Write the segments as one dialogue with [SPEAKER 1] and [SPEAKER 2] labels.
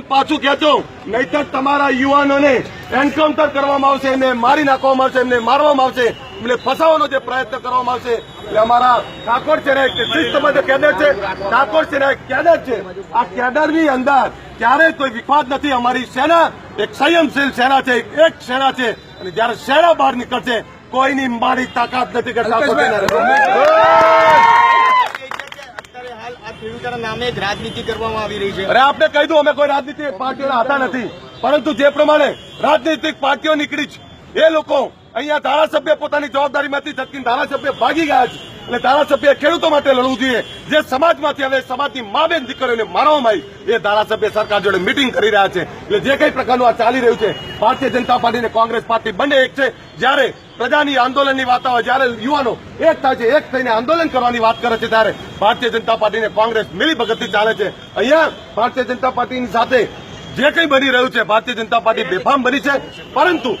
[SPEAKER 1] પાછું ખેંચો નહીતર તમારા યુવાનોને એન્કાઉન્ટર કરવામાં આવશે એમને મારી નાખવામાં આવશે એમને મારવામાં આવશે. એમને ફસાવવાનો જે પ્રયત્ન કરવામાં આવશે એટલે અમારા ઠાકોર છે ને શિસ્તબદ્ધ કેડર છે. ઠાકોર છે ને કેડર છે. આ કેડરની અંદર ક્યારેય કોઈ વિખવાદ નથી. અમારી સેના એક સંયમશીલ સેના છે એક સેના છે. અને જયારે સેના બહાર નીકળશે કોઈની મારી તાકાત નથી કે ઠાકોર સેના
[SPEAKER 2] અત્યારે હાલ આ કરવામાં આવી રહી છે.
[SPEAKER 1] આપને કહી દઉં, અમે કોઈ રાજનીતિક પાર્ટીઓના હતા નથી. પરંતુ જે પ્રમાણે રાજનીતિક પાર્ટીઓ નીકળી છે, એ લોકો અહીંયા ધારાસભ્ય પોતાની જવાબદારીમાંથી છટકીને ધારાસભ્ય ભાગી ગયા છે. એટલે ધારાસભ્ય ખેડૂતો માટે લડવું જોઈએ. જે સમાજમાંથી હવે સમાજની મા બેન દીકરીઓને મારવામાં આવી, એ ધારાસભ્ય સરકાર જોડે મિટિંગ કરી રહ્યા છે. એટલે જે કઈ પ્રકારનું આ ચાલી રહ્યું છે, ભારતીય જનતા પાર્ટી અને કોંગ્રેસ પાર્ટી બંને એક છે. જ્યારે પ્રજાની આંદોલનની વાત આવે, જ્યારે યુવાનો એક થાય છે, એક થઈને આંદોલન કરવાની વાત કરે છે, ત્યારે ભારતીય જનતા પાર્ટી અને કોંગ્રેસ મિલી ભગતથી ચાલે છે. અહીંયા ભારતીય જનતા પાર્ટીની સાથે જે કંઈ બની રહ્યું છે, ભારતીય જનતા પાર્ટી બેફામ બની છે. પરંતુ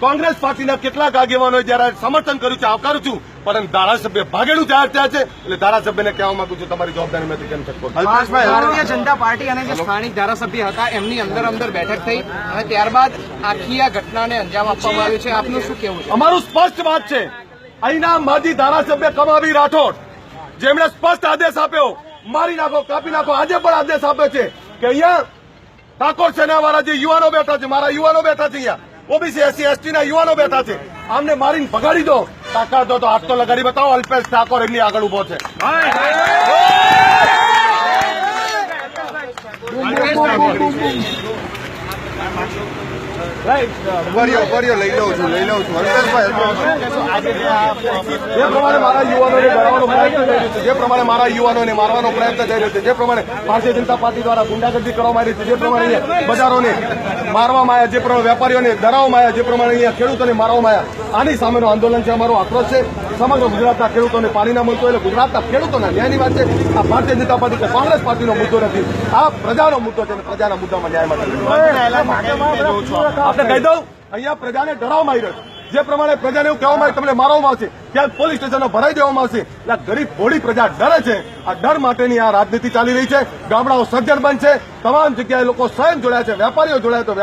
[SPEAKER 1] કોંગ્રેસ પાર્ટીના કેટલાક આગેવાનોએ જયારે સમર્થન કર્યું છે આવકારું છું પરંતુ ધારાસભ્ય ભાગેડું જાહેર થયા છે. એટલે ધારાસભ્યને કહેવા માંગુ છું તમારી જવાબદારીમાંથી કેમ શકો
[SPEAKER 3] ભારતીય જનતા પાર્ટી અને જે સ્થાનિક ધારાસભ્ય હતા એમની અંદર અંદર બેઠક થઈ અને ત્યારબાદ આખી આ ઘટનાને અંજામ આપવામાં આવ્યું છે. આપનું શું કેવું છે?
[SPEAKER 1] અમારું સ્પષ્ટ વાત છે. અહીંના માજી ધારાસભ્ય કમાવી રાઠોડ જેમણે સ્પષ્ટ આદેશ આપ્યો મારી નાખો કાપી નાખો આજે પણ આદેશ આપ્યો છે કે અહીંયા ઠાકોર સેનાવાળા જે યુવાનો બેઠા છે મારા યુવાનો બેઠા છે અહીંયા ઓબીસી એસસી એસટી ના યુવાનો બેઠા છે આમને મારીને ભગાડી દો. તાકાત તો હાથ તો લગાડી બતાવો. અલ્પેશ ઠાકોર એમની આગળ ઊભો છે
[SPEAKER 2] લઈ લઉં છું લઈ લઉં છું. હર્ષદભાઈ
[SPEAKER 1] જે પ્રમાણે મારા યુવાનોને રહ્યો છે. જે પ્રમાણે મારા યુવાનોને મારવાનો પ્રયત્ન થઈ રહ્યો છે જે પ્રમાણે ભારતીય જનતા પાર્ટી દ્વારા ગુંડાગર્દી કરવામાં આવી છે જે પ્રમાણે બજારોને મારવામાં આવ્યા જે પ્રમાણે વેપારીઓને ડરાવવામાં આવ્યા જે પ્રમાણે અહીંયા ખેડૂતોને મારવામાં આવ્યા આની સામેનું આંદોલન છે અમારો આક્રોશ છે. સમગ્ર ગુજરાતના ખેડૂતોને પાણી ના મળતું એટલે ગુજરાતના ખેડૂતોના ન્યાયની વાત છે. આ ભારતીય જનતા પાર્ટી કે કોંગ્રેસ પાર્ટીનો મુદ્દો નથી. આ પ્રજાનો મુદ્દો છે અને પ્રજાના મુદ્દામાં ન્યાય માટે આપણે કહી દઉં? અહીંયા પ્રજાને ડરાવવામાં આવી રહ્યો છે. જે પ્રમાણે પ્રજાને એવું કહેવામાં આવે, તમને મારવામાં આવશે. ક્યાંક પોલીસ સ્ટેશનો ભરાઈ દેવામાં આવશે. એટલે ગરીબ ભોળી પ્રજા ડરે છે. આ ડર માટેની આ રાજનીતિ ચાલી રહી છે. ગામડાઓ સજ્જન છે તમામ જગ્યાએ લોકો સ્વયં જોડાયા છે. વેપારીઓ જોડાયા તો